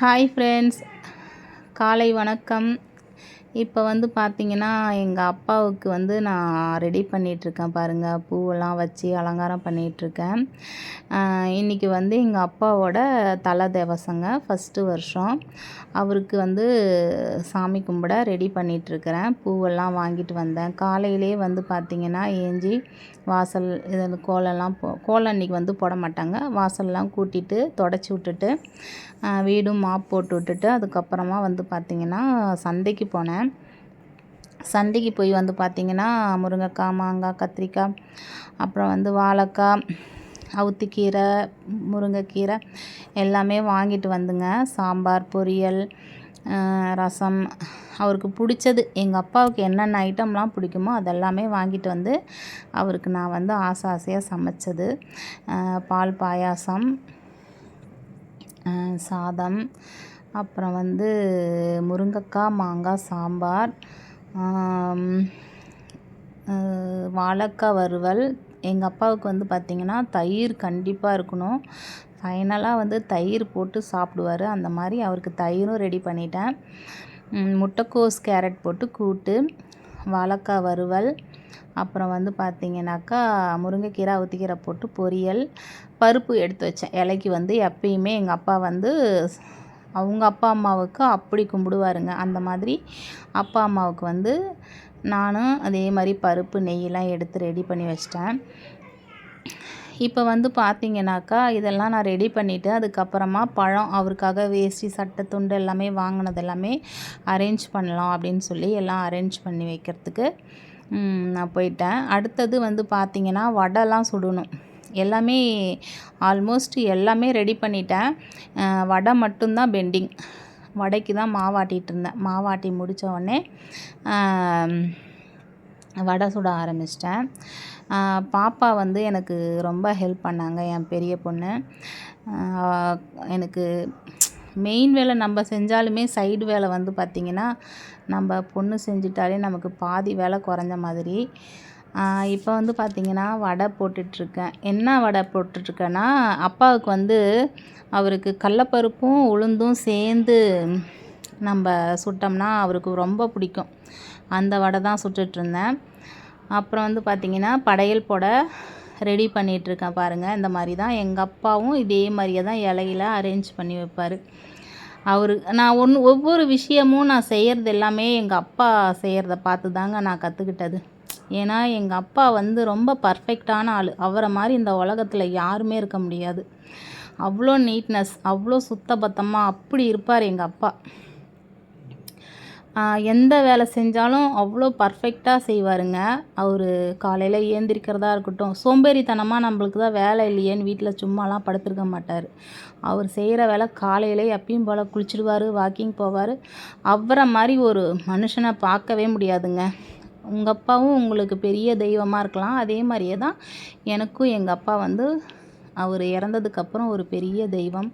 Hi friends காலை வணக்கம். இப்போ வந்து பார்த்திங்கன்னா எங்கள் அப்பாவுக்கு வந்து நான் ரெடி பண்ணிகிட்ருக்கேன் பாருங்கள் பூவெல்லாம் வச்சு அலங்காரம் பண்ணிகிட்ருக்கேன் இன்றைக்கி வந்து எங்கள் அப்பாவோட தலை தேவசங்க ஃபஸ்ட்டு வருஷம். அவருக்கு வந்து சாமி கும்பிட ரெடி பண்ணிகிட்ருக்கிறேன் பூவெல்லாம் வாங்கிட்டு வந்தேன். காலையிலே வந்து பார்த்திங்கன்னா ஏஞ்சி வாசல் இது கோலம்லாம் போ கோலம் அன்றைக்கி வந்து போட மாட்டாங்க. வாசல்லாம் கூட்டிட்டு தொடச்சி விட்டுட்டு வீடும் மாப் போட்டு விட்டுட்டு அதுக்கப்புறமா வந்து பார்த்திங்கன்னா சந்தைக்கு போனேன். சந்தைக்கு போய் வந்து பார்த்திங்கன்னா முருங்கைக்காய் மாங்காய் கத்திரிக்காய் அப்புறம் வந்து வாழைக்காய் அவுத்திக்கீரை முருங்கைக்கீரை எல்லாமே வாங்கிட்டு வந்துங்க. சாம்பார் பொரியல் ரசம். அவருக்கு பிடிச்சது எங்கள் அப்பாவுக்கு என்னென்ன ஐட்டம்லாம் பிடிக்குமோ அதெல்லாமே வாங்கிட்டு வந்து அவருக்கு நான் வந்து ஆசை ஆசையாக சமைச்சது. பால் பாயாசம் சாதம் அப்புறம் வந்து முருங்கைக்காய் மாங்காய் சாம்பார் வாழைக்கா வறுவல். எங்கள் அப்பாவுக்கு வந்து பார்த்திங்கன்னா தயிர் கண்டிப்பாக இருக்கணும். ஃபைனலாக வந்து தயிர் போட்டு சாப்பிடுவாரு. அந்த மாதிரி அவருக்கு தயிரும் ரெடி பண்ணிட்டேன். முட்டைக்கோஸ் கேரட் போட்டு கூட்டு வாழைக்காய் வறுவல். அப்புறம் வந்து பார்த்திங்கனாக்கா முருங்கைக்கீரை அவுத்திக்கீரை போட்டு பொரியல். பருப்பு எடுத்து வச்சேன். இலைக்கு வந்து எப்பயுமே எங்கள் அப்பா வந்து அவங்க அப்பா அம்மாவுக்கு அப்படி கும்பிடுவாருங்க. அந்த மாதிரி அப்பா அம்மாவுக்கு வந்து நானும் அதே மாதிரி பருப்பு நெய்யெல்லாம் எடுத்து ரெடி பண்ணி வச்சிட்டேன். இப்போ வந்து பார்த்தீங்கன்னாக்கா இதெல்லாம் நான் ரெடி பண்ணிவிட்டு அதுக்கப்புறமா பழம் அவருக்காக வேஷ்டி சட்டை துண்டு எல்லாமே வாங்கினது எல்லாமே அரேஞ்ச் பண்ணலாம் அப்படின்னு சொல்லி எல்லாம் அரேஞ்ச் பண்ணி வைக்கிறதுக்கு நான் போயிட்டேன். அடுத்தது வந்து பார்த்திங்கன்னா வடைலாம் சுடணும். எல்லாமே ஆல்மோஸ்ட் எல்லாமே ரெடி பண்ணிட்டேன். வடை மட்டும்தான் பெண்டிங் வடைக்கு தான் மாவாட்டிகிட்டு இருந்தேன். மாவாட்டி முடித்த உடனே வடை சுட ஆரம்பிச்சிட்டேன். பாப்பா வந்து எனக்கு ரொம்ப ஹெல்ப் பண்ணாங்க என் பெரிய பொண்ணு. எனக்கு மெயின் வேலை நம்ம செஞ்சாலுமே சைடு வேலை வந்து பார்த்திங்கன்னா நம்ம பொண்ணு செஞ்சிட்டாலே நமக்கு பாதி வேலை குறைஞ்ச மாதிரி. இப்போ வந்து பார்த்திங்கன்னா வடை போட்டுட்ருக்கேன். என்ன வடை போட்டுட்ருக்கேன்னா அப்பாவுக்கு வந்து அவருக்கு கடலப்பருப்பும் உளுந்தும் சேர்ந்து நம்ம சுட்டோம்னா அவருக்கு ரொம்ப பிடிக்கும். அந்த வடை தான் சுட்டுட்ருந்தேன். அப்புறம் வந்து பார்த்திங்கன்னா படையல் போட ரெடி பண்ணிகிட்ருக்கேன் பாருங்கள் இந்த மாதிரி தான் எங்கள் அப்பாவும் இதே மாதிரியே தான் இலையில அரேஞ்ச் பண்ணி வைப்பார். அவரு நான் ஒன்று ஒவ்வொரு விஷயமும் நான் செய்கிறது எல்லாமே எங்கள் அப்பா செய்கிறத பார்த்து தாங்க நான் கற்றுக்கிட்டது ஏன்னா எங்கள் அப்பா வந்து ரொம்ப பர்ஃபெக்டான ஆள். அவரை மாதிரி இந்த உலகத்தில் யாருமே இருக்க முடியாது. அவ்வளோ நீட்னஸ் அவ்வளோ சுத்தபத்தமாக அப்படி இருப்பார் எங்கள் அப்பா. எந்த வேலை செஞ்சாலும் அவ்வளோ பர்ஃபெக்டாக செய்வாருங்க. அவர் காலையில் ஏந்திரிக்கிறதா இருக்கட்டும் சோம்பேறித்தனமாக நம்மளுக்கு தான் வேலை இல்லையேன்னு வீட்டில் சும்மாலாம் படுத்திருக்க மாட்டார். அவர் செய்கிற வேலை காலையில் எப்பயும் போல் குளிச்சுடுவார் வாக்கிங் போவார். அவரை மாதிரி ஒரு மனுஷனை பார்க்கவே முடியாதுங்க. உங்கள் அப்பாவும் உங்களுக்கு பெரிய தெய்வமாக இருக்கலாம். அதே மாதிரியே தான் எனக்கும் எங்கள் அப்பா வந்து அவர் இறந்ததுக்கப்புறம் ஒரு பெரிய தெய்வம்.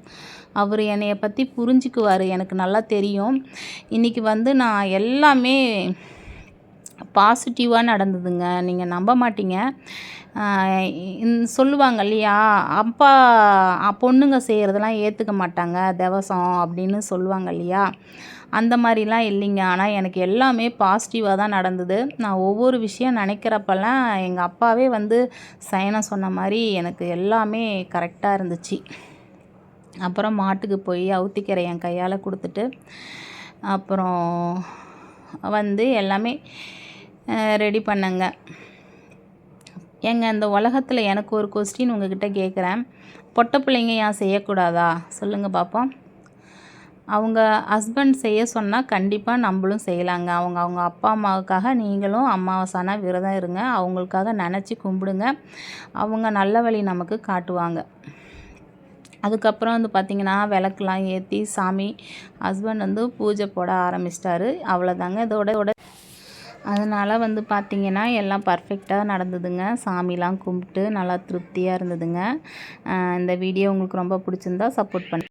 அவர் என்னைய பற்றி புரிஞ்சுக்குவார். எனக்கு நல்லா தெரியும். இன்றைக்கி வந்து நான் எல்லாமே பாசிட்டிவாக நடந்ததுங்க. நீங்கள் நம்ப மாட்டீங்க. சொல்லுவாங்க இல்லையா? அப்பா பொண்ணுங்க செய்கிறதெல்லாம் ஏற்றுக்க மாட்டாங்க திவசம் அப்படின்னு சொல்லுவாங்க இல்லையா? அந்த மாதிரிலாம் இல்லைங்க. ஆனால் எனக்கு எல்லாமே பாசிட்டிவாக தான் நடந்தது. நான் ஒவ்வொரு விஷயம் நினைக்கிறப்பெல்லாம் எங்கள் அப்பாவே வந்து சயனம் சொன்ன மாதிரி எனக்கு எல்லாமே கரெக்டாக இருந்துச்சு. அப்புறம் மாட்டுக்கு போய் அவுத்திக்கரை என் கையால் கொடுத்துட்டு அப்புறம் வந்து எல்லாமே ரெடி பண்ணேங்க. ஏங்க இந்த உலகத்தில் எனக்கு ஒரு கொஸ்டின் உங்ககிட்ட கேட்குறேன் பொட்டை பிள்ளைங்க ஏன் செய்யக்கூடாதா? சொல்லுங்கள் பார்ப்போம் அவங்க ஹஸ்பண்ட் செய்ய சொன்னால் கண்டிப்பாக நம்மளும் செய்யலாங்க. அவங்க அவங்க அப்பா அம்மாவுக்காக நீங்களும் அம்மாவாசான விரதம் இருங்க. அவங்களுக்காக நினச்சி கும்பிடுங்க. அவங்க நல்ல வழி நமக்கு காட்டுவாங்க. அதுக்கப்புறம் வந்து பார்த்திங்கன்னா விளக்குலாம் ஏற்றி சாமி ஹஸ்பண்ட் வந்து பூஜை போட ஆரம்பிச்சிட்டாரு. அவ்வளோதாங்க இதோட அதனால் வந்து பார்த்திங்கன்னா எல்லாம் பர்ஃபெக்டாக நடந்ததுங்க. சாமிலாம் கும்பிட்டு நல்லா திருப்தியாக இருந்ததுங்க. இந்த வீடியோ உங்களுக்கு ரொம்ப பிடிச்சிருந்தா சப்போர்ட் பண்ணு.